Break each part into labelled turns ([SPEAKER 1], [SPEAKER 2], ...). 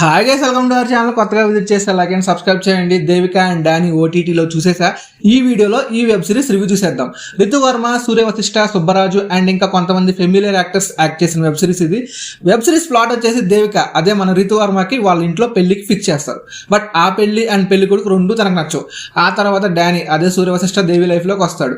[SPEAKER 1] Hi guys welcome to our channel కొత్తగా visit చేస్తే like and subscribe చేయండి. Devika and Danny ఓటీటీలో చూసేసా. ఈ వీడియోలో ఈ వెబ్ సిరీస్ రివ్యూ చూసేద్దాం. రితు వర్మ సూర్య సుబ్బరాజు అండ్ ఇంకా కొంతమంది ఫెమిలియర్ యాక్టర్స్ యాక్ట్ చేసిన వెబ్ సిరీస్ ఇది. వెబ్ సిరీస్ ప్లాట్ వచ్చేసి దేవిక అదే మన రితు వర్మకి వాళ్ళ ఇంట్లో పెళ్ళికి ఫిక్స్ చేస్తారు. బట్ ఆ పెళ్ళి అండ్ పెళ్ళి కొడుకు రెండు తనకు నచ్చవు. ఆ తర్వాత డానీ అదే సూర్యవశిష్ట దేవి లైఫ్లోకి వస్తాడు.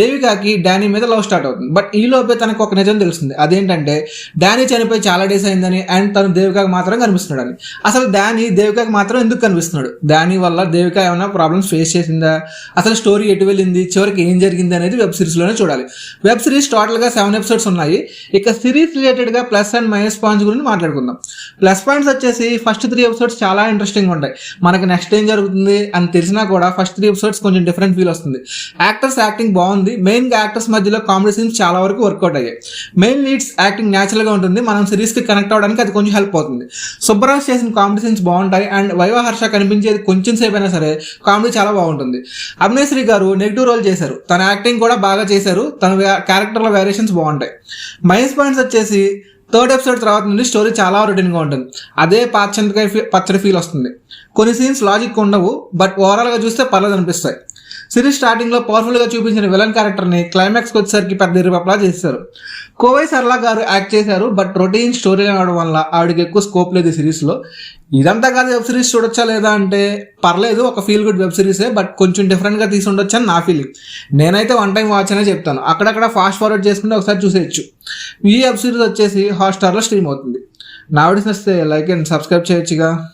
[SPEAKER 1] దేవికకి డానీ మీద లవ్ స్టార్ట్ అవుతుంది. బట్ ఈ లోపే తనకు ఒక నిజం తెలుస్తుంది. అదేంటంటే డానీ చనిపోయి చాలా డేస్ అయిందని అండ్ తను దేవికకి మాత్రం కనిపిస్తున్నాడు అసలు దాని దేవికకి మాత్రం ఎందుకు కనిపిస్తున్నాడు? దాని వల్ల దేవిక ఏమైనా ప్రాబ్లమ్స్ ఫేస్ చేసిందా? అసలు స్టోరీ ఎటు వెళ్ళింది? చివరికి ఏం జరిగింది అనేది వెబ్ సిరీస్లోనే చూడాలి. వెబ్ సిరీస్ టోటల్గా సెవెన్ ఎపిసోడ్స్ ఉన్నాయి. ఇక సిరీస్ రిలేటెడ్గా ప్లస్ అండ్ మైనస్ పాయింట్స్ గురించి మాట్లాడుకుందాం. ప్లస్ పాయింట్స్ వచ్చేసి ఫస్ట్ త్రీ ఎపిసోడ్స్ చాలా ఇంట్రెస్టింగ్ ఉంటాయి. మనకి నెక్స్ట్ ఏం జరుగుతుంది అని తెలిసినా కూడా ఫస్ట్ త్రీ ఎపిసోడ్స్ కొంచెం డిఫరెంట్ ఫీల్ వస్తుంది. యాక్టర్స్ యాక్టింగ్ బాగుంది. మెయిన్గా యాక్టర్స్ మధ్యలో కామెడీ సీన్స్ చాలా వరకు వర్కౌట్ అయ్యాయి. మెయిన్ లీడ్స్ యాక్టింగ్ న్యాచురల్గా ఉంటుంది. మనం సిరీస్కి కనెక్ట్ అవ్వడానికి అది కొంచెం హెల్ప్ అవుతుంది. సుబ్బరాజ్ చేసిన కామెడీ సీన్స్ బాగుంటాయి. అండ్ వైవా హర్ష కనిపించేది కొంచెం సేపు అయినా సరే కామెడీ చాలా బాగుంటుంది. అభినేశ్రీ గారు నెగిటివ్ రోల్ చేశారు. తన యాక్టింగ్ కూడా బాగా చేశారు. తన క్యారెక్టర్ల వేరియేషన్స్ బాగుంటాయి. మైనస్ పాయింట్స్ వచ్చేసి థర్డ్ ఎపిసోడ్ తర్వాత నుండి స్టోరీ చాలా రొటీన్గా ఉంటుంది. అదే పాచంతకాయ పచ్చడి ఫీల్ వస్తుంది. కొన్ని సీన్స్ లాజిక్ ఉండవు బట్ ఓవరాల్గా చూస్తే పర్లేదు అనిపిస్తాయి. సిరీస్ స్టార్టింగ్లో పవర్ఫుల్గా చూపించిన విలన్ క్యారెక్టర్ని క్లైమాక్స్కి వచ్చేసరికి పెద్ద ఇరుపప్లా చేశారు. కోవై సర్లా గారు యాక్ట్ చేశారు బట్ రొటీన్ స్టోరీ అవడం వల్ల ఆవిడకి ఎక్కువ స్కోప్ లేదు ఈ సిరీస్లో ఇదంతా కాదు వెబ్ సిరీస్ చూడొచ్చా లేదా అంటే పర్లేదు ఒక ఫీల్ గుడ్ వెబ్ సిరీసే బట్ కొంచెం డిఫరెంట్గా తీసి ఉండొచ్చు అని నా ఫీలింగ్ నేనైతే వన్ టైం వాచ్ అనే చెప్తాను. అక్కడక్కడ ఫాస్ట్ ఫార్వర్డ్ చేసుకుంటే ఒకసారి చూసేయచ్చు. ఈ వెబ్ సిరీస్ వచ్చేసి హాట్స్టార్లో స్ట్రీమ్ అవుతుంది. నా వీడియోస్ వస్తే లైక్ అండ్ సబ్స్క్రైబ్ చేయొచ్చుగా.